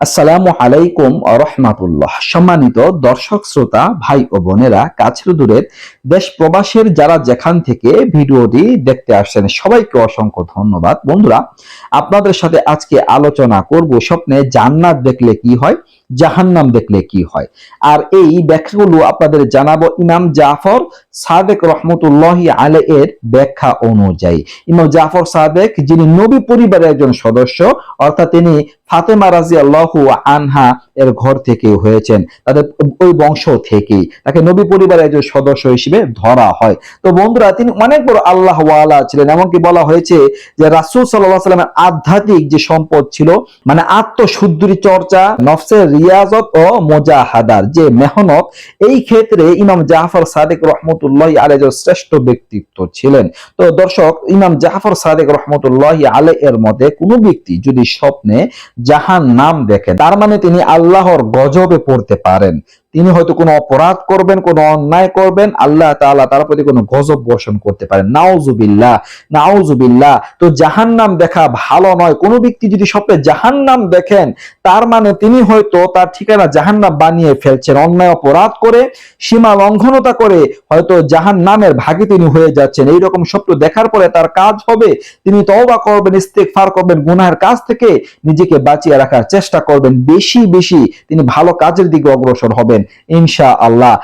আসসালামু আলাইকুম রহমাতুল্লাহ। সম্মানিত দর্শক, শ্রোতা, ভাই ও বোনেরা, কাছের দূরের দেশ প্রবাসের যারা যেখান থেকে ভিডিওটি দেখতে আসছেন, সবাইকে অসংখ্য ধন্যবাদ। বন্ধুরা, আপনাদের সাথে আজকে আলোচনা করব স্বপ্নে জান্নাত দেখলে কি হয় জাহান্নাম দেখলে কি হয়? আর এই ব্যাখ্যাগুলো আপনাদের জানাব ইমাম জাফর সাদেক রহমতুল্লাহ আলে এর ব্যাখ্যা অনুযায়ী। ইমাম জাফর সাদেক, যিনি নবী পরিবারের একজন সদস্য, অর্থাৎ তিনি ফাতেমা রাজি আল্লাহু আনহা এর ঘর থেকে হয়েছেন। তাদের ওই বংশ থেকেই তাকে নবী পরিবারের একজন সদস্য হিসেবে ধরা হয়। তো বন্ধুরা, তিনি অনেক বড় আল্লাহ ওয়ালা ছিলেন। এমনকি বলা হয়েছে যে রাসুল সাল্লাহ সাল্লামের আধ্যাত্মিক যে সম্পদ ছিল মানে আত্মশুদ্ধির চর্চা, নফসের রিয়াজত ও মোজাহাদার যে মেহনত, এই ক্ষেত্রে ইমাম জাফর সাদেক রহমতুল্লাহ আলে শ্রেষ্ঠ ব্যক্তিত্ব ছিলেন। তো দর্শক, ইমাম জাফর সাদেক রহমতুল্লাহ আলে এর মতে কোনো ব্যক্তি যদি স্বপ্নে জাহান নাম দেখেন তার মানে তিনি আল্লাহর গজবে পড়তে পারেন। তিনি হয়তো কোনো অপরাধ করবেন, কোনো অন্যায় করবেন, আল্লাহ তাআলা তার প্রতি কোনো গজব বর্ষণ করতে পারেন। নাউজুবিল্লাহ নাউজুবিল্লাহ। তো জাহান্নাম দেখা ভালো নয়। কোনো ব্যক্তি যদি স্বপ্নে জাহান্নাম দেখেন, তার মানে তিনি হয়তো তার ঠিকানা জাহান্নাম বানিয়ে ফেলছেন, অন্যায় অপরাধ করে, সীমা লঙ্ঘনতা করে, হয়তো জাহান্নামের ভাগে তিনি হয়ে যাচ্ছেন। এই রকম স্বপ্ন দেখার পরে তার কাজ হবে, তিনি তওবা করবেন, ইস্তেগফার করবেন, গুনাহের কাজ থেকে নিজেকে বাঁচিয়ে রাখার চেষ্টা করবেন। বেশি বেশি তিনি ভালো কাজের দিকে অগ্রসর হবেন ইনশা আল্লাহ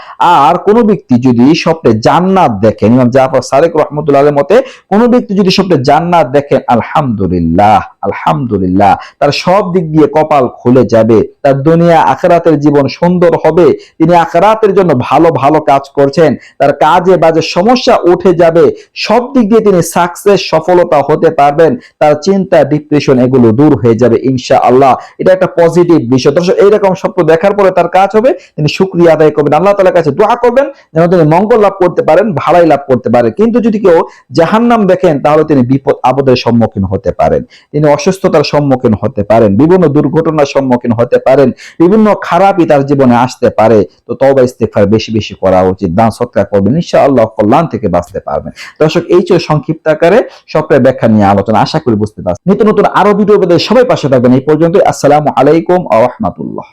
আর কোন ব্যক্তি যদি স্বপ্নে জান্নাত দেখেন, ইমাম জাফর সারেক রহমতুল্লাহ মতে, কোন ব্যক্তি যদি স্বপ্নে জান্নাত দেখেন, আলহামদুলিল্লাহ আলহামদুলিল্লাহ, তার সব দিক দিয়ে কপাল খুলে যাবে, তার দুনিয়া আখরাতের জীবন সুন্দর হবে, তিনি আখরাতের জন্য ভালো ভালো কাজ করছেন, তার কাজে বাজে সমস্যা উঠে যাবে, সব দিক দিয়ে তিনি সাকসেস সফলতা হতে পারবেন, তার চিন্তা ডিপ্রেশন এগুলো দূর হয়ে যাবে ইনশা আল্লাহ এটা একটা পজিটিভ বিষয়। দর্শক, এইরকম স্বপ্ন দেখার পরে তার কাজ হবে তিনি শুক্রিয়া আদায় করবেন। আল্লাহ তালার কাছে দোয়া করবেন যেন তিনি মঙ্গল লাভ করতে পারেন, ভালাই লাভ করতে পারেন। কিন্তু যদি কেউ জাহান্নাম দেখেন, তাহলে তিনি বিপদ, আপদের সম্মুখীন হতে পারেন। তিনি অসুস্থতার সম্মুখীন হতে পারেন, বিভিন্ন দুর্ঘটনার সম্মুখীন হতে পারেন, বিভিন্ন খারাপই তার জীবনে আসতে পারে। তো তবা ইস্তেফার বেশি বেশি করা উচিত, দান সৎকার করবেন। ইনশাআল্লাহ কল্যাণ থেকে বাঁচতে পারবেন। দর্শক, এই ছিল সংক্ষিপ্ত আকারে সবটাই ব্যাখ্যা নিয়ে আলোচনা। আশা করি বুঝতে পারছেন। নিত্য নতুন আরও ভিডিও সবাই পাশে থাকবেন। এই পর্যন্ত আসসালামু আলাইকুম আ রহমাতুল্লাহ।